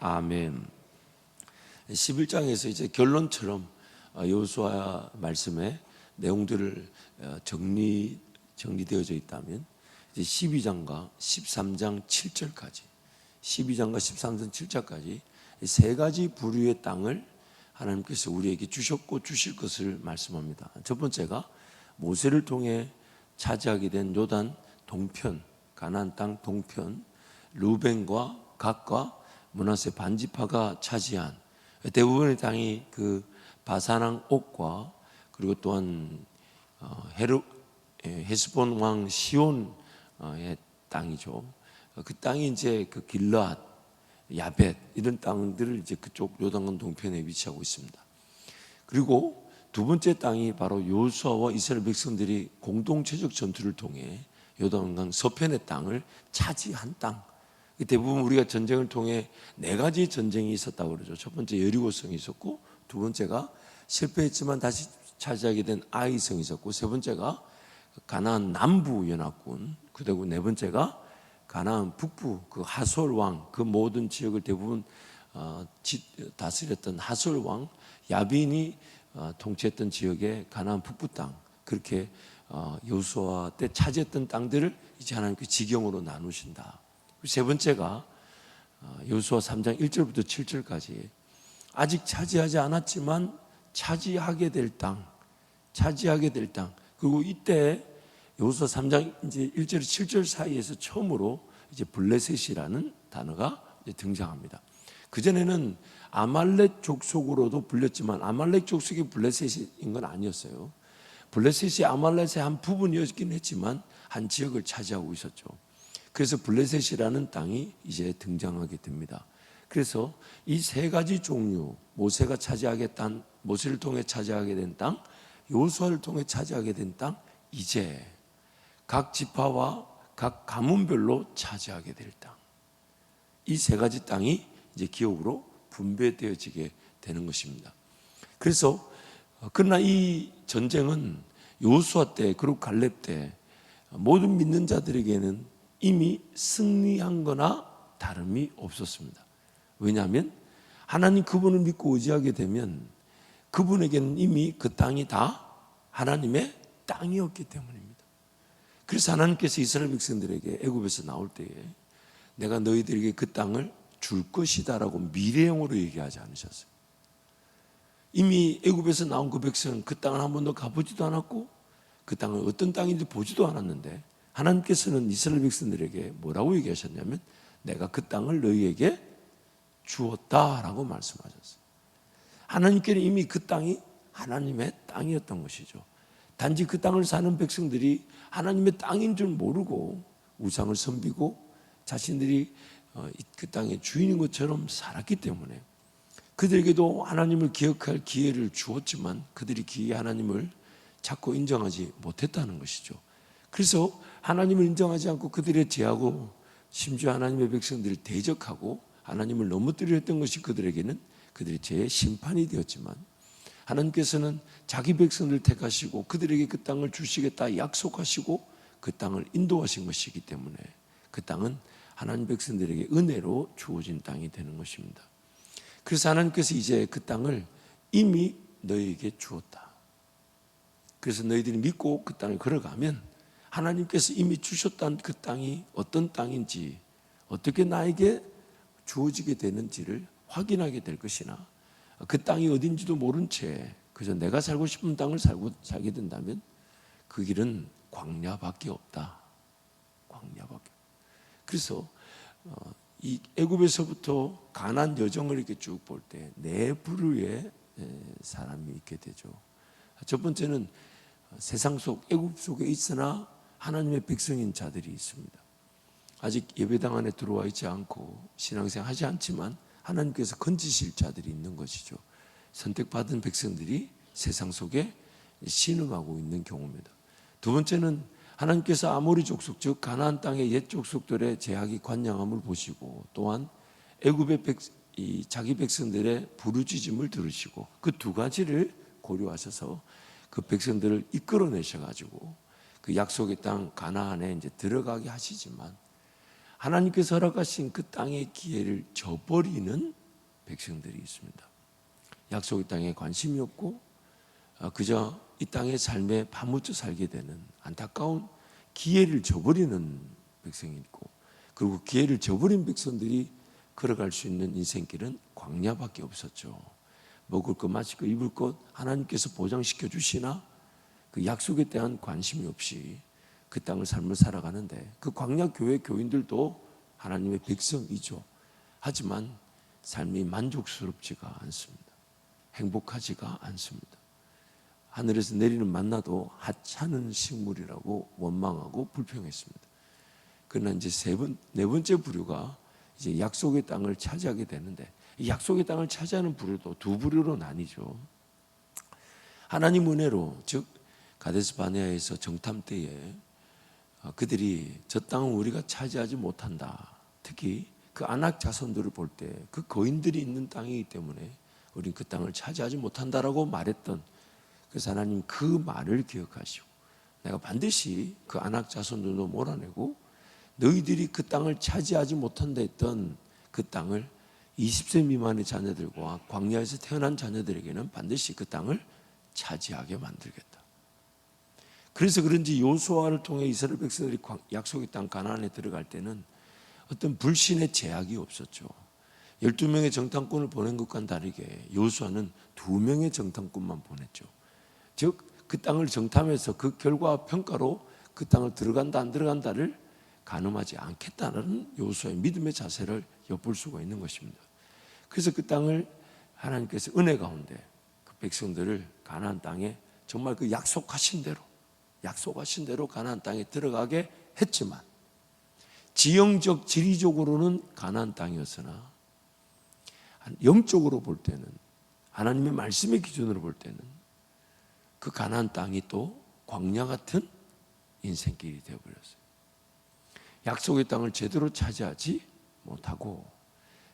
아멘. 11장에서 이제 결론처럼 여호수아 말씀의 내용들을 어, 정리 정리되어져 있다면 이제 12장과 13장 7절까지 12장과 13장 7절까지 세 가지 부류의 땅을 하나님께서 우리에게 주셨고 주실 것을 말씀합니다. 첫 번째가 모세를 통해 차지하게 된 요단 동편 가나안 땅 동편 루벤과 각과 문하세 반지파가 차지한 대부분의 땅이 그 바사랑 옥과 그리고 또한 어, 헤르 예, 헤스본 왕 시온의 땅이죠. 어, 그 땅이 이제 그 길르앗, 야벳 이런 땅들을 이제 그쪽 요단강 동편에 위치하고 있습니다. 그리고 두 번째 땅이 바로 요수아와 이스라엘 백성들이 공동체적 전투를 통해 요단강 서편의 땅을 차지한 땅. 대부분 우리가 전쟁을 통해 네 가지 전쟁이 있었다고 그러죠. 첫 번째 여리고성이 있었고, 두 번째가 실패했지만 다시 차지하게 된 아이성이 있었고, 세 번째가 가나안 남부 연합군, 그리고 네 번째가 가나안 북부 그 하솔 왕, 그 모든 지역을 대부분 어, 지, 다스렸던 하솔 왕 야빈이 어, 통치했던 지역의 가나안 북부 땅 그렇게 어, 여호수아 때 차지했던 땅들을 이제 하나님께 지경으로 나누신다. 세 번째가 어, 여호수아 3장 1절부터 7절까지 아직 차지하지 않았지만 차지하게 될 땅, 차지하게 될 땅. 그리고 이때 여호수아 3장 이제 1절 7절 사이에서 처음으로 이제 블레셋이라는 단어가 등장합니다. 그 전에는 아말렉 족속으로도 불렸지만 아말렉 족속이 블레셋인 건 아니었어요. 블레셋이 아말렉의 한 부분이었긴 했지만 한 지역을 차지하고 있었죠. 그래서 블레셋이라는 땅이 이제 등장하게 됩니다. 그래서 이 세 가지 종류 모세가 차지하겠다는 모세를 통해 차지하게 된 땅, 요수아를 통해 차지하게 된 땅, 이제 각 지파와 각 가문별로 차지하게 될 땅. 이 세 가지 땅이 이제 기업으로 분배되어지게 되는 것입니다. 그래서 어, 그러나 이 전쟁은 요수아 때 그리고 갈렙 때 모든 믿는 자들에게는 이미 승리한 거나 다름이 없었습니다. 왜냐하면 하나님 그분을 믿고 의지하게 되면 그분에게는 이미 그 땅이 다 하나님의 땅이었기 때문입니다. 그래서 하나님께서 이스라엘 백성들에게 애굽에서 나올 때에 내가 너희들에게 그 땅을 줄 것이다라고 미래형으로 얘기하지 않으셨어요. 이미 애굽에서 나온 그 백성은 그 땅을 한 번도 가보지도 않았고 그 땅은 어떤 땅인지 보지도 않았는데 하나님께서는 이스라엘 백성들에게 뭐라고 얘기하셨냐면 내가 그 땅을 너희에게 주었다라고 말씀하셨어요. 하나님께는 이미 그 땅이 하나님의 땅이었던 것이죠. 단지 그 땅을 사는 백성들이 하나님의 땅인 줄 모르고 우상을 섬기고 자신들이 어, 그 땅의 주인인 것처럼 살았기 때문에 그들에게도 하나님을 기억할 기회를 주었지만 그들이 기회 하나님을 자꾸 인정하지 못했다는 것이죠. 그래서 하나님을 인정하지 않고 그들의 죄하고 심지어 하나님의 백성들을 대적하고 하나님을 넘어뜨려 했던 것이 그들에게는 그들의 죄의 심판이 되었지만 하나님께서는 자기 백성들을 택하시고 그들에게 그 땅을 주시겠다 약속하시고 그 땅을 인도하신 것이기 때문에 그 땅은 하나님 백성들에게 은혜로 주어진 땅이 되는 것입니다. 그래서 하나님께서 이제 그 땅을 이미 너희에게 주었다. 그래서 너희들이 믿고 그 땅을 걸어가면 하나님께서 이미 주셨던 그 땅이 어떤 땅인지 어떻게 나에게 주어지게 되는지를 확인하게 될 것이나 그 땅이 어딘지도 모른 채 그저 내가 살고 싶은 땅을 살고 살게 된다면 그 길은 광야밖에 없다. 광야밖에. 그래서 어, 이 애굽에서부터 가난 여정을 이렇게 쭉 볼 때 네 부류의 사람이 있게 되죠. 첫 번째는 세상 속 애굽 속에 있으나 하나님의 백성인 자들이 있습니다. 아직 예배당 안에 들어와 있지 않고 신앙생활 하지 않지만 하나님께서 건지실 자들이 있는 것이죠. 선택받은 백성들이 세상 속에 신음하고 있는 경우입니다. 두 번째는 하나님께서 아모리 족속 즉 가나안 땅의 옛 족속들의 제약이 관양함을 보시고 또한 애굽의 백, 이 자기 백성들의 부르짖음을 들으시고 그 두 가지를 고려하셔서 그 백성들을 이끌어내셔 가지고 그 약속의 땅 가나안에 이제 들어가게 하시지만 하나님께서 허락하신 그 땅의 기회를 저버리는 백성들이 있습니다. 약속의 땅에 관심이 없고 아, 그저 이 땅의 삶에 파묻혀 살게 되는 안타까운 기회를 저버리는 백성이 있고 그리고 기회를 저버린 백성들이 걸어갈 수 있는 인생길은 광야밖에 없었죠. 먹을 것, 마실 것, 입을 것 하나님께서 보장시켜 주시나 그 약속에 대한 관심이 없이 그 땅을 삶을 살아가는데 그 광야 교회 교인들도 하나님의 백성이죠. 하지만 삶이 만족스럽지가 않습니다. 행복하지가 않습니다. 하늘에서 내리는 만나도 하찮은 식물이라고 원망하고 불평했습니다. 그러나 이제 세 번, 네 번째 부류가 이제 약속의 땅을 차지하게 되는데 이 약속의 땅을 차지하는 부류도 두 부류로 나뉘죠. 하나님 은혜로 즉 가데스 바네아에서 정탐 때에 어, 그들이 저 땅은 우리가 차지하지 못한다. 특히 그 안악 자손들을 볼 때 그 거인들이 있는 땅이기 때문에 우리는 그 땅을 차지하지 못한다라고 말했던 그래서 하나님 그 말을 기억하시고 내가 반드시 그 안악 자손들도 몰아내고 너희들이 그 땅을 차지하지 못한다 했던 그 땅을 20세 미만의 자녀들과 광야에서 태어난 자녀들에게는 반드시 그 땅을 차지하게 만들겠다. 그래서 그런지 요수아를 통해 이스라엘 백성들이 광- 약속의 땅 가나안에 들어갈 때는 어떤 불신의 제약이 없었죠. 12명의 정탐꾼을 보낸 것과는 다르게 요수아는 2명의 정탐꾼만 보냈죠. 즉 그 땅을 정탐해서 그 결과 평가로 그 땅을 들어간다 안 들어간다를 가늠하지 않겠다는 요수아의 믿음의 자세를 엿볼 수가 있는 것입니다. 그래서 그 땅을 하나님께서 은혜 가운데 그 백성들을 가나안 땅에 정말 그 약속하신 대로 약속하신 대로 가나안 땅에 들어가게 했지만 지형적 지리적으로는 가나안 땅이었으나 영적으로 볼 때는 하나님의 말씀의 기준으로 볼 때는 그 가나안 땅이 또 광야 같은 인생길이 되어 버렸어요. 약속의 땅을 제대로 차지하지 못하고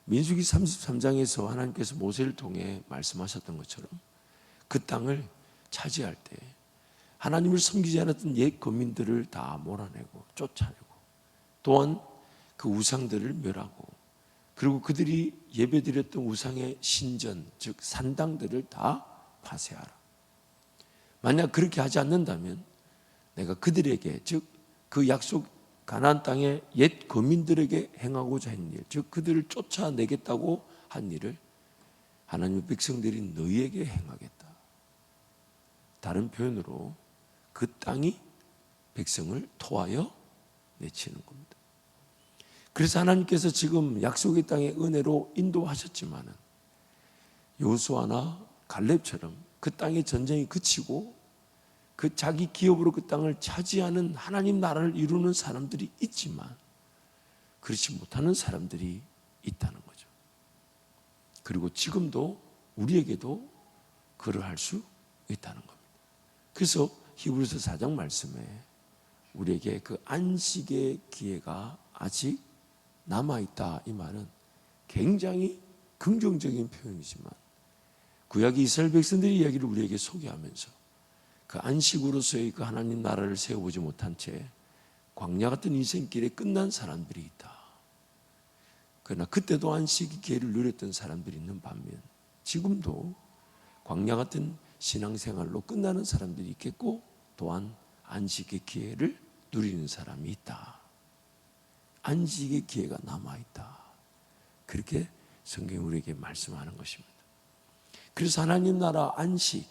민수기 33장에서 하나님께서 모세를 통해 말씀하셨던 것처럼 그 땅을 차지할 때 하나님을 섬기지 않았던 옛 거민들을 다 몰아내고 쫓아내고 또한 그 우상들을 멸하고 그리고 그들이 예배드렸던 우상의 신전 즉 산당들을 다 파쇄하라. 만약 그렇게 하지 않는다면 내가 그들에게 즉 그 약속 가나안 땅의 옛 거민들에게 행하고자 한 일, 즉 그들을 쫓아내겠다고 한 일을 하나님의 백성들이 너희에게 행하겠다. 다른 표현으로 그 땅이 백성을 토하여 내치는 겁니다. 그래서 하나님께서 지금 약속의 땅의 은혜로 인도하셨지만은 요수아나 갈렙처럼 그 땅의 전쟁이 그치고 그 자기 기업으로 그 땅을 차지하는 하나님 나라를 이루는 사람들이 있지만 그렇지 못하는 사람들이 있다는 거죠. 그리고 지금도 우리에게도 그러할 수 있다는 겁니다. 그래서 히브리서 4장 말씀에 우리에게 그 안식의 기회가 아직 남아 있다 이 말은 굉장히 긍정적인 표현이지만 구약의 이스라엘 백성들의 이야기를 우리에게 소개하면서 그 안식으로서의 그 하나님 나라를 세워보지 못한 채 광야 같은 인생길에 끝난 사람들이 있다. 그러나 그때도 안식의 기회를 누렸던 사람들이 있는 반면 지금도 광야 같은 신앙생활로 끝나는 사람들이 있겠고 또한 안식의 기회를 누리는 사람이 있다. 안식의 기회가 남아 있다. 그렇게 성경이 우리에게 말씀하는 것입니다. 그래서 하나님 나라 안식,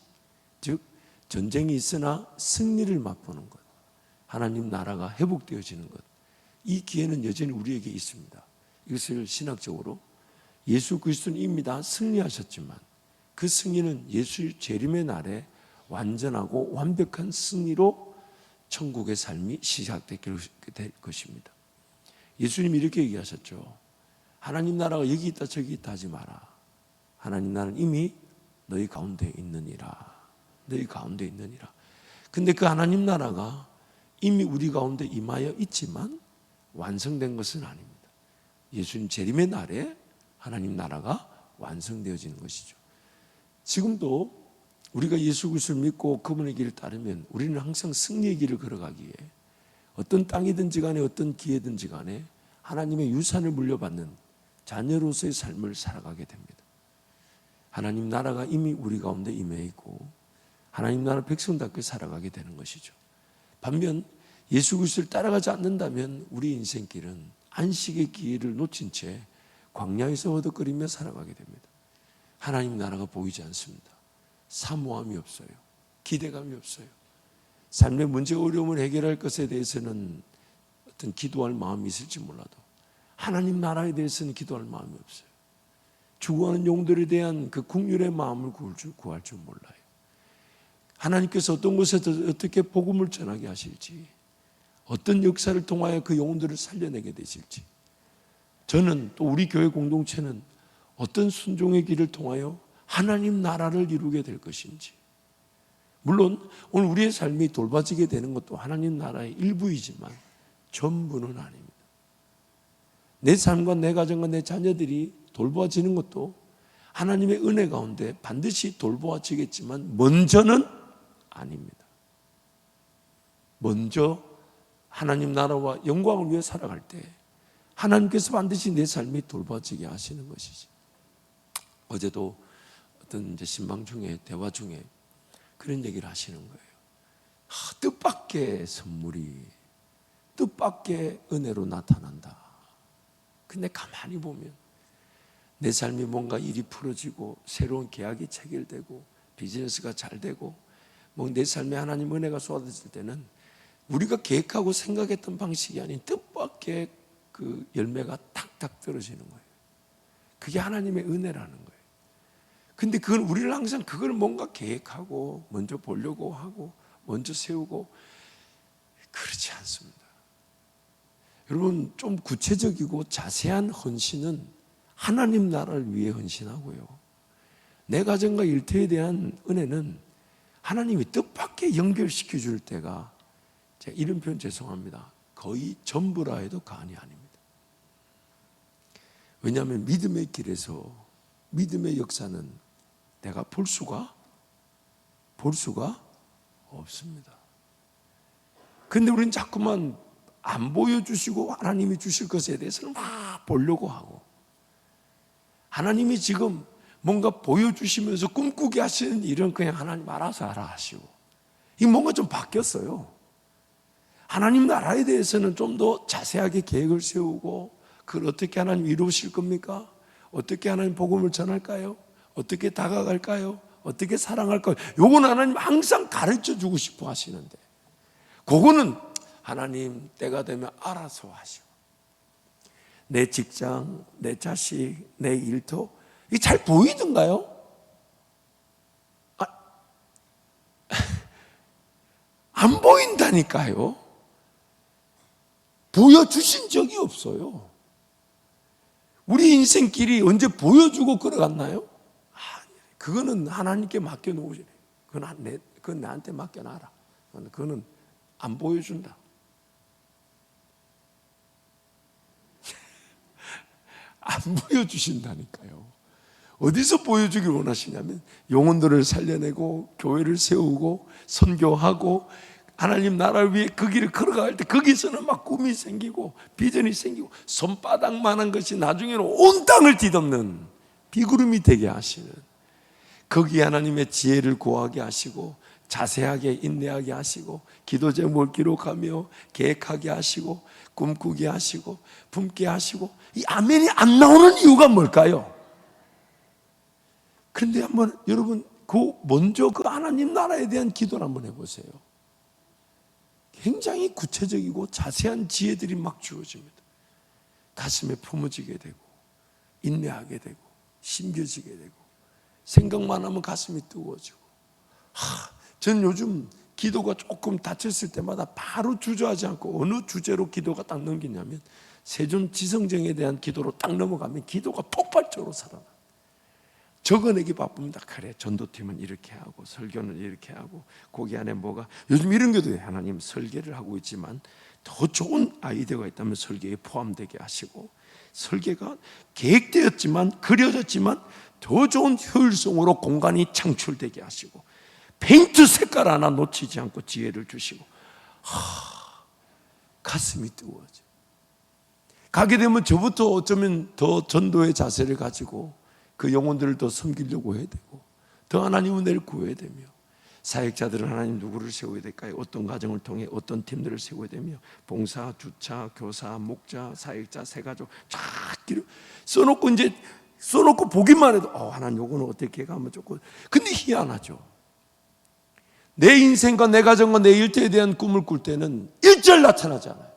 즉 전쟁이 있으나 승리를 맛보는 것, 하나님 나라가 회복되어지는 것, 이 기회는 여전히 우리에게 있습니다. 이것을 신학적으로 예수 그리스도는 이미 다 승리하셨지만 그 승리는 예수 재림의 날에 완전하고 완벽한 승리로 천국의 삶이 시작될 것입니다. 예수님이 이렇게 얘기하셨죠. 하나님 나라가 여기 있다 저기 있다 하지 마라. 하나님 나라는 이미 너희 가운데 있느니라. 너희 가운데 있느니라. 근데 그 하나님 나라가 이미 우리 가운데 임하여 있지만 완성된 것은 아닙니다. 예수님 재림의 날에 하나님 나라가 완성되어지는 것이죠. 지금도 우리가 예수 그리스도를 믿고 그분의 길을 따르면 우리는 항상 승리의 길을 걸어가기에 어떤 땅이든지 간에 어떤 기회든지 간에 하나님의 유산을 물려받는 자녀로서의 삶을 살아가게 됩니다. 하나님 나라가 이미 우리 가운데 임해 있고 하나님 나라 백성답게 살아가게 되는 것이죠. 반면 예수 그리스도를 따라가지 않는다면 우리 인생길은 안식의 기회를 놓친 채 광야에서 허덕거리며 살아가게 됩니다. 하나님 나라가 보이지 않습니다. 사모함이 없어요. 기대감이 없어요. 삶의 문제 어려움을 해결할 것에 대해서는 어떤 기도할 마음이 있을지 몰라도 하나님 나라에 대해서는 기도할 마음이 없어요. 죽어가는 용들에 대한 그 국률의 마음을 구할 줄, 구할 줄 몰라요. 하나님께서 어떤 곳에서 어떻게 복음을 전하게 하실지, 어떤 역사를 통하여 그 영혼들을 살려내게 되실지, 저는 또 우리 교회 공동체는 어떤 순종의 길을 통하여 하나님 나라를 이루게 될 것인지, 물론 오늘 우리의 삶이 돌봐지게 되는 것도 하나님 나라의 일부이지만 전부는 아닙니다. 내 삶과 내 가정과 내 자녀들이 돌보아지는 것도 하나님의 은혜 가운데 반드시 돌보아지겠지만 먼저는 아닙니다. 먼저 하나님 나라와 영광을 위해 살아갈 때 하나님께서 반드시 내 삶이 돌봐지게 하시는 것이지. 어제도 어떤 이제 신방 중에 대화 중에 그런 얘기를 하시는 거예요. 아, 뜻밖의 선물이 뜻밖의 은혜로 나타난다. 근데 가만히 보면 내 삶이 뭔가 일이 풀어지고 새로운 계약이 체결되고 비즈니스가 잘 되고 뭐 내 삶에 하나님 은혜가 쏟아질 때는 우리가 계획하고 생각했던 방식이 아닌 뜻밖의 그 열매가 탁탁 떨어지는 거예요. 그게 하나님의 은혜라는 거예요. 근데 그건 우리는 항상 그걸 뭔가 계획하고 먼저 보려고 하고 먼저 세우고 그렇지 않습니다. 여러분 좀 구체적이고 자세한 헌신은 하나님 나라를 위해 헌신하고요. 내 가정과 일터에 대한 은혜는 하나님이 뜻밖의 연결시켜 줄 때가 제가 이런 표현 죄송합니다. 거의 전부라 해도 과언이 아닙니다. 왜냐하면 믿음의 길에서 믿음의 역사는 내가 볼 수가 볼 수가 없습니다. 근데 우리는 자꾸만 안 보여주시고 하나님이 주실 것에 대해서는 막 보려고 하고 하나님이 지금 뭔가 보여주시면서 꿈꾸게 하시는 일은 그냥 하나님 알아서 알아 하시고 이 뭔가 좀 바뀌었어요. 하나님 나라에 대해서는 좀 더 자세하게 계획을 세우고 그걸 어떻게 하나님 이루실 겁니까? 어떻게 하나님 복음을 전할까요? 어떻게 다가갈까요? 어떻게 사랑할까요? 요건 하나님 항상 가르쳐 주고 싶어 하시는데 그거는 하나님 때가 되면 알아서 하시고 내 직장, 내 자식, 내 일터 이게 잘 보이던가요? 아, 안 보인다니까요. 보여주신 적이 없어요. 우리 인생길이 언제 보여주고 걸어갔나요? 그거는 하나님께 맡겨놓으시래. 그건, 내, 그건 나한테 맡겨놔라. 그거는 안 보여준다. 안 보여주신다니까요. 어디서 보여주길 원하시냐면 영혼들을 살려내고 교회를 세우고 선교하고 하나님 나라를 위해 그 길을 걸어갈 때 거기서는 막 꿈이 생기고 비전이 생기고 손바닥만한 것이 나중에는 온 땅을 뒤덮는 비구름이 되게 하시는 거기에 하나님의 지혜를 구하게 하시고 자세하게 인내하게 하시고 기도 제목을 기록하며 계획하게 하시고 꿈꾸게 하시고 품게 하시고 이 아멘이 안 나오는 이유가 뭘까요? 그런데 한번 여러분 그 먼저 그 하나님 나라에 대한 기도를 한번 해보세요. 굉장히 구체적이고 자세한 지혜들이 막 주어집니다. 가슴에 품어지게 되고 인내하게 되고 심겨지게 되고 생각만 하면 가슴이 뜨거워지고 하, 저는 요즘 기도가 조금 다쳤을 때마다 바로 주저하지 않고 어느 주제로 기도가 딱 넘기냐면 세존 지성정에 대한 기도로 딱 넘어가면 기도가 폭발적으로 살아나. 적어내기 바쁩니다. 그래, 전도팀은 이렇게 하고, 설교는 이렇게 하고, 거기 안에 뭐가, 요즘 이런 게도 하나님 설계를 하고 있지만, 더 좋은 아이디어가 있다면 설계에 포함되게 하시고, 설계가 계획되었지만, 그려졌지만, 더 좋은 효율성으로 공간이 창출되게 하시고, 페인트 색깔 하나 놓치지 않고 지혜를 주시고, 하, 가슴이 뜨거워져. 가게 되면 저부터 어쩌면 더 전도의 자세를 가지고 그 영혼들을 더 섬기려고 해야 되고 더 하나님 은혜를 구해야 되며 사역자들은 하나님 누구를 세워야 될까요? 어떤 가정을 통해 어떤 팀들을 세워야 되며 봉사, 주차, 교사, 목자, 사역자, 세가족 쫙 써놓고 이제 써놓고 보기만 해도 어, 하나님 요거는 어떻게 가면 좋고 근데 희한하죠. 내 인생과 내 가정과 내 일터에 대한 꿈을 꿀 때는 일절 나타나잖아요.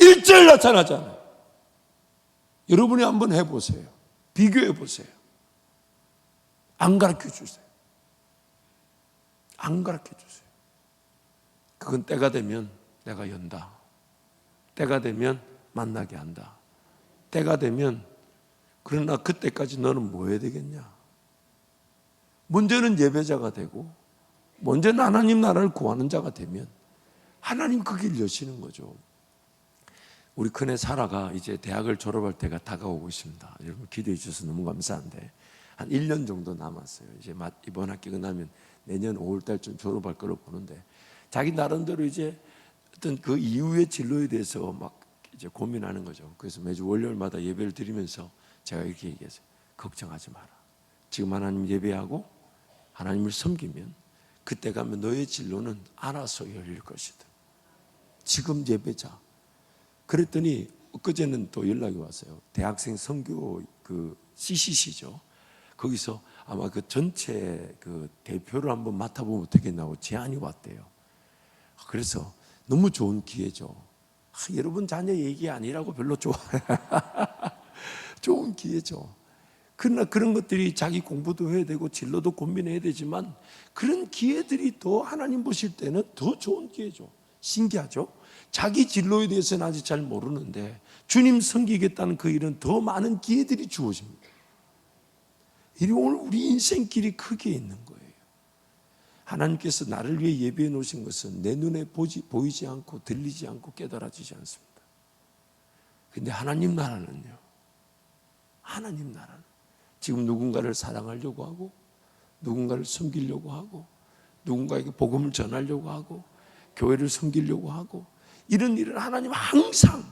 일절 나타나잖아요. 여러분이 한번 해보세요. 비교해 보세요. 안 가르쳐 주세요. 안 가르쳐 주세요. 그건 때가 되면 내가 연다. 때가 되면 만나게 한다. 때가 되면 그러나 그때까지 너는 뭐 해야 되겠냐? 문제는 예배자가 되고 먼저는 하나님 나라를 구하는 자가 되면 하나님 그 길 여시는 거죠. 우리 큰애 사라가 이제 대학을 졸업할 때가 다가오고 있습니다. 여러분 기도해 주셔서 너무 감사한데 한 1년 정도 남았어요. 이제 막 이번 학기 끝나면 내년 5월 달쯤 졸업할 거로 보는데 자기 나름대로 이제 어떤 그 이후의 진로에 대해서 막 이제 고민하는 거죠. 그래서 매주 월요일마다 예배를 드리면서 제가 이렇게 얘기했어요. 걱정하지 마라. 지금 하나님 예배하고 하나님을 섬기면 그때 가면 너의 진로는 알아서 열릴 것이다. 지금 예배자. 그랬더니 엊그제는 또 연락이 왔어요. 대학생 선교 그 CCC죠. 거기서 아마 그 전체 그 대표를 한번 맡아보면 어떻겠나고 제안이 왔대요. 그래서 너무 좋은 기회죠. 아, 여러분 자녀 얘기 아니라고 별로 좋아. 좋은 기회죠. 그러나 그런 것들이 자기 공부도 해야 되고 진로도 고민해야 되지만 그런 기회들이 더 하나님 보실 때는 더 좋은 기회죠. 신기하죠? 자기 진로에 대해서는 아직 잘 모르는데 주님 섬기겠다는 그 일은 더 많은 기회들이 주어집니다. 이 오늘 우리 인생길이 크게 있는 거예요. 하나님께서 나를 위해 예비해 놓으신 것은 내 눈에 보지, 보이지 않고 들리지 않고 깨달아지지 않습니다. 근데 하나님 나라는요. 하나님 나라는 지금 누군가를 사랑하려고 하고 누군가를 섬기려고 하고 누군가에게 복음을 전하려고 하고 교회를 섬기려고 하고 이런 일을 하나님 항상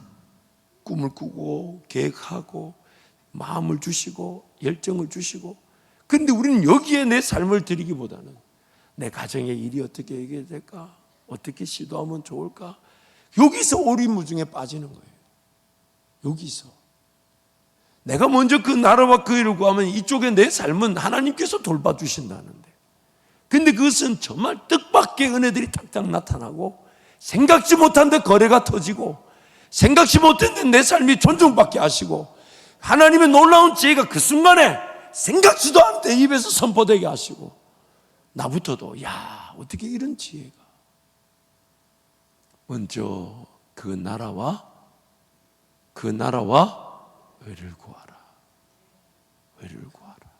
꿈을 꾸고 계획하고 마음을 주시고 열정을 주시고 근데 우리는 여기에 내 삶을 드리기보다는 내 가정의 일이 어떻게 해야 될까? 어떻게 시도하면 좋을까? 여기서 오리무중에 빠지는 거예요. 여기서. 내가 먼저 그 나라와 그 일을 구하면 이쪽에 내 삶은 하나님께서 돌봐주신다는데. 근데 그것은 정말 뜻밖의 은혜들이 탁탁 나타나고 생각지 못한 데 거래가 터지고 생각지 못한 데내 삶이 존중받게 하시고 하나님의 놀라운 지혜가 그 순간에 생각지도 때 입에서 선포되게 하시고 나부터도 야 어떻게 이런 지혜가? 먼저 그 나라와 그 나라와 의를 구하라. 의를 구하라.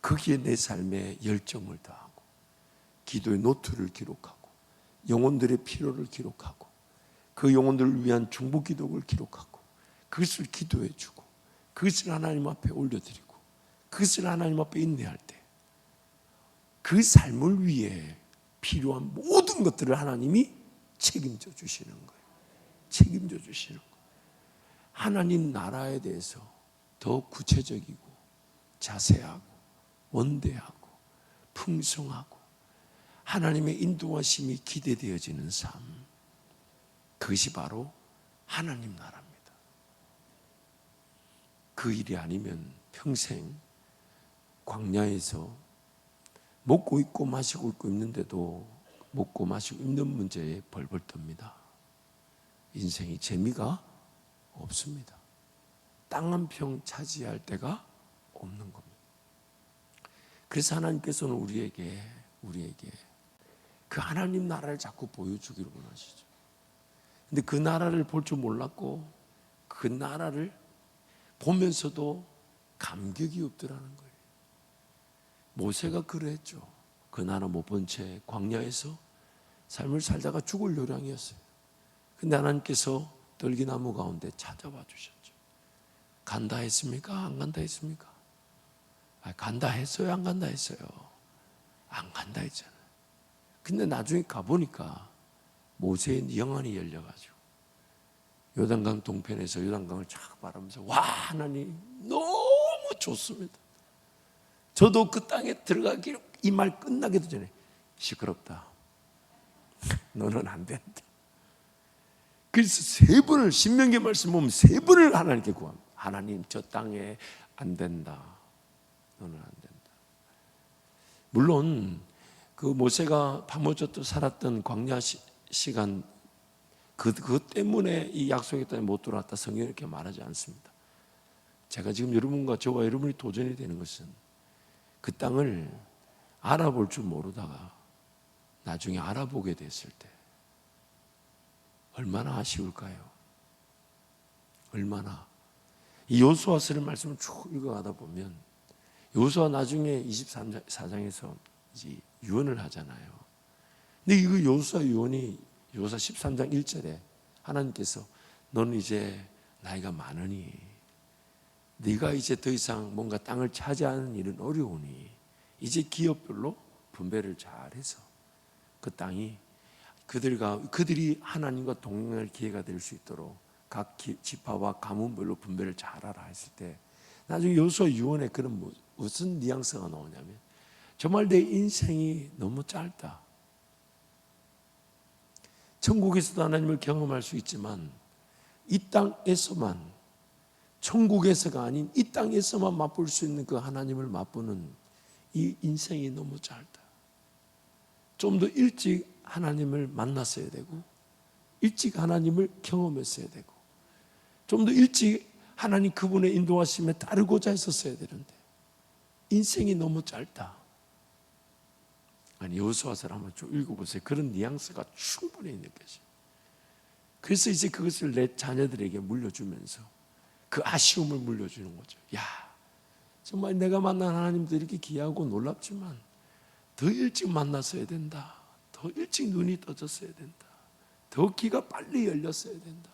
거기에 내 삶의 열정을 다하고 기도의 노트를 기록하고 영혼들의 필요를 기록하고 그 영혼들을 위한 중보 기도를 기록하고 그것을 기도해 주고 그것을 하나님 앞에 올려드리고 그것을 하나님 앞에 인내할 때 그 삶을 위해 필요한 모든 것들을 하나님이 책임져 주시는 거예요. 책임져 주시는 거예요. 하나님 나라에 대해서 더 구체적이고 자세하고 원대하고 풍성하고 하나님의 인도하심이 기대되어지는 삶. 그것이 바로 하나님 나라입니다. 그 일이 아니면 평생 광야에서 먹고 있고 마시고 있고 있는데도 먹고 마시고 있는 문제에 벌벌 떱니다. 인생이 재미가 없습니다. 땅 한 평 차지할 데가 없는 겁니다. 그래서 하나님께서는 우리에게 우리에게 그 하나님 나라를 자꾸 보여주기를 원하시죠. 근데 그 나라를 볼 줄 몰랐고 그 나라를 보면서도 감격이 없더라는 거예요. 모세가 그랬죠. 그 나라 못 본 채 광야에서 삶을 살다가 죽을 요량이었어요. 근데 하나님께서 떨기나무 가운데 찾아와 주셨죠. 간다 했습니까? 안 간다 했습니까? 아, 간다 했어요? 안 간다 했어요? 안 간다 했잖아요. 근데 나중에 가보니까 모세의 영안이 열려가지고 요단강 동편에서 요단강을 쫙 바라면서 와 하나님 너무 좋습니다. 저도 그 땅에 들어가기 이말 끝나기도 전에 시끄럽다. 너는 안 된다. 그래서 세 번을 신명기 말씀 보면 세 번을 하나님께 구합니다. 하나님 저 땅에 안 된다. 너는 안 된다. 물론 그 모세가 파모젓도 살았던 광야 시, 시간 그, 그 때문에 이 약속의 땅에 못 들어왔다 성경이 이렇게 말하지 않습니다. 제가 지금 여러분과 저와 여러분이 도전이 되는 것은 그 땅을 알아볼 줄 모르다가 나중에 알아보게 됐을 때 얼마나 아쉬울까요? 얼마나 이 요수아서를 말씀을 쭉 읽어가다 보면 요수아 나중에 23장에서 이제 유언을 하잖아요. 근데 이거 요수아 유언이 요사 13장 1절에 하나님께서 너는 이제 나이가 많으니 네가 이제 더 이상 뭔가 땅을 차지하는 일은 어려우니 이제 기업별로 분배를 잘해서 그 땅이 그들과 그들이 하나님과 동행할 기회가 될 수 있도록 각 기- 지파와 가문별로 분배를 잘하라 했을 때 나중에 요수아 유언에 그런 무- 무슨 뉘앙스가 나오냐면 정말 내 인생이 너무 짧다. 천국에서도 하나님을 경험할 수 있지만 이 땅에서만 천국에서가 아닌 이 땅에서만 맛볼 수 있는 그 하나님을 맛보는 이 인생이 너무 짧다. 좀 더 일찍 하나님을 만났어야 되고 일찍 하나님을 경험했어야 되고 좀 더 일찍 하나님 그분의 인도하심에 따르고자 했었어야 되는데 인생이 너무 짧다. 아니 여호수아서를 한번 쭉 읽어보세요. 그런 뉘앙스가 충분히 느껴져요. 그래서 이제 그것을 내 자녀들에게 물려주면서 그 아쉬움을 물려주는 거죠. 야, 정말 내가 만난 하나님도 이렇게 귀하고 놀랍지만 더 일찍 만났어야 된다. 더 일찍 눈이 떠졌어야 된다. 더 귀가 빨리 열렸어야 된다.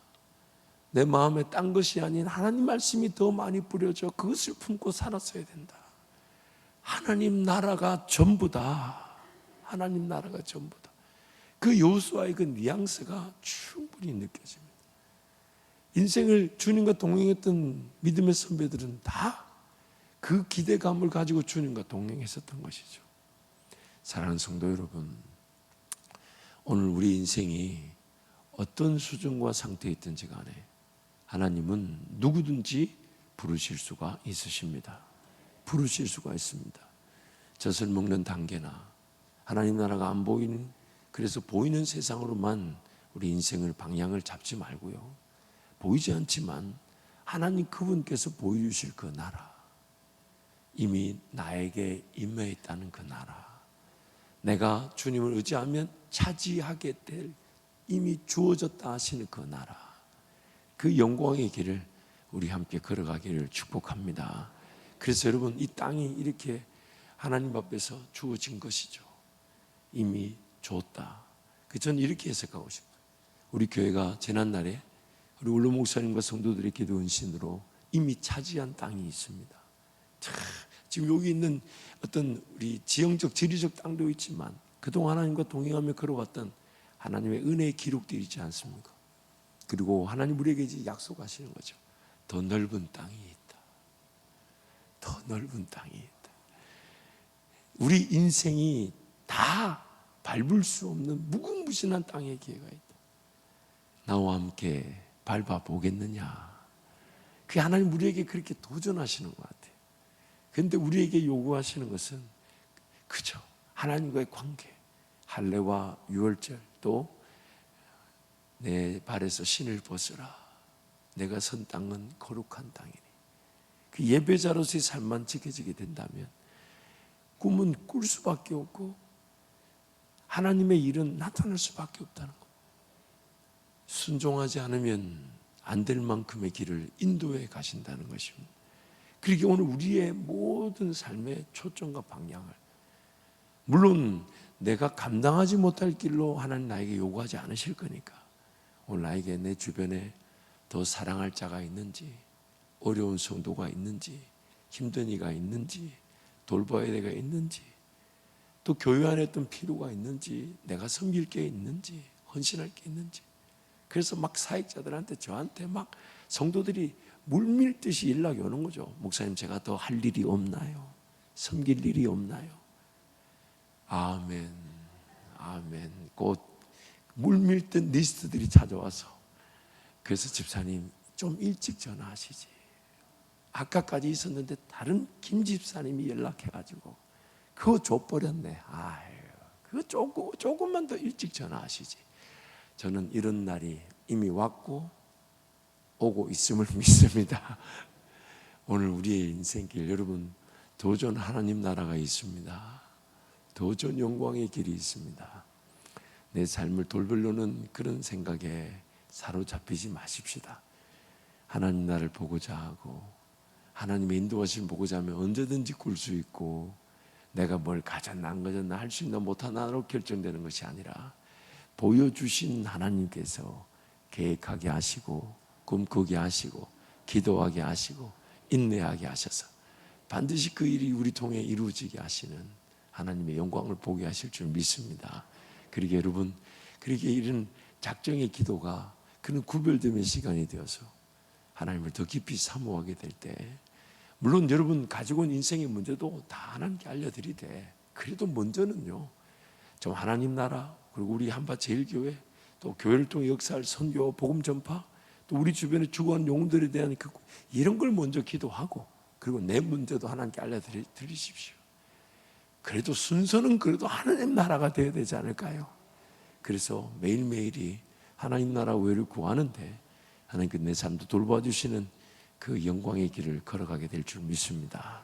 내 마음에 딴 것이 아닌 하나님 말씀이 더 많이 뿌려져 그것을 품고 살았어야 된다. 하나님 나라가 전부다. 하나님 나라가 전부다. 그 여호수아의 그 뉘앙스가 충분히 느껴집니다. 인생을 주님과 동행했던 믿음의 선배들은 다 그 기대감을 가지고 주님과 동행했었던 것이죠. 사랑하는 성도 여러분, 오늘 우리 인생이 어떤 수준과 상태에 있든지 간에 하나님은 누구든지 부르실 수가 있으십니다. 부르실 수가 있습니다. 젖을 먹는 단계나 하나님 나라가 안 보이는 그래서 보이는 세상으로만 우리 인생을 방향을 잡지 말고요. 보이지 않지만 하나님 그분께서 보여주실 그 나라 이미 나에게 임해 있다는 그 나라 내가 주님을 의지하면 차지하게 될 이미 주어졌다 하시는 그 나라 그 영광의 길을 우리 함께 걸어가기를 축복합니다. 그래서 여러분 이 땅이 이렇게 하나님 앞에서 주어진 것이죠. 이미 줬다. 그 저는 이렇게 해석하고 싶어요. 우리 교회가 재난 날에 우리 울로 목사님과 성도들의 기도 은신으로 이미 차지한 땅이 있습니다. 참, 지금 여기 있는 어떤 우리 지형적 지리적 땅도 있지만 그동안 하나님과 동행하며 걸어왔던 하나님의 은혜의 기록들이 있지 않습니까? 그리고 하나님 우리에게 약속하시는 거죠. 더 넓은 땅이 있다. 더 넓은 땅이 있다. 우리 인생이 다 밟을 수 없는 무궁무진한 땅의 기회가 있다. 나와 함께 밟아 보겠느냐? 그 하나님 우리에게 그렇게 도전하시는 것 같아요. 그런데 우리에게 요구하시는 것은 그죠. 하나님과의 관계, 할례와 유월절 또 내 발에서 신을 벗으라. 내가 선 땅은 거룩한 땅이니. 그 예배자로서의 삶만 지켜지게 된다면 꿈은 꿀 수밖에 없고 하나님의 일은 나타날 수밖에 없다는 것. 순종하지 않으면 안 될 만큼의 길을 인도해 가신다는 것입니다. 그러게 오늘 우리의 모든 삶의 초점과 방향을 물론 내가 감당하지 못할 길로 하나님 나에게 요구하지 않으실 거니까 오늘 나에게 내 주변에 더 사랑할 자가 있는지 어려운 성도가 있는지 힘든 이가 있는지 돌봐야 되가 있는지 또 교회 안에 어떤 필요가 있는지 내가 섬길 게 있는지 헌신할 게 있는지 그래서 막 사역자들한테 저한테 막 성도들이 물밀듯이 연락이 오는 거죠. 목사님 제가 더 할 일이 없나요? 섬길 일이 없나요? 아멘, 아멘. 곧 물밀듯 리스트들이 찾아와서 그래서 집사님 좀 일찍 전화하시지. 아까까지 있었는데 다른 김 집사님이 연락해가지고 그거 줘버렸네. 아유, 그거 조금 조금만 더 일찍 전화하시지. 저는 이런 날이 이미 왔고 오고 있음을 믿습니다. 오늘 우리의 인생길 여러분 도전 하나님 나라가 있습니다. 도전 영광의 길이 있습니다. 내 삶을 돌별로는 그런 생각에 사로잡히지 마십시다. 하나님 나를 보고자 하고 하나님의 인도하심 보고자 하면 언제든지 굴수 있고 내가 뭘 가졌나 안 가졌나 할 수 있나 못하나로 결정되는 것이 아니라 보여주신 하나님께서 계획하게 하시고 꿈꾸게 하시고 기도하게 하시고 인내하게 하셔서 반드시 그 일이 우리 통해 이루어지게 하시는 하나님의 영광을 보게 하실 줄 믿습니다. 그러게 여러분 그렇게 이런 작정의 기도가 그는 구별됨의 시간이 되어서 하나님을 더 깊이 사모하게 될 때 물론 여러분 가지고 온 인생의 문제도 다 하나님께 알려드리되 그래도 먼저는요 좀 하나님 나라 그리고 우리 한바 제일교회 또 교회를 통해 역사할 선교 복음 전파 또 우리 주변에 죽어간 영웅들에 대한 그 이런 걸 먼저 기도하고 그리고 내 문제도 하나님께 알려드리십시오. 그래도 순서는 그래도 하나님 나라가 되어야 되지 않을까요? 그래서 매일매일이 하나님 나라 외를 구하는데 하나님께 내 삶도 돌봐주시는 그 영광의 길을 걸어가게 될 줄 믿습니다.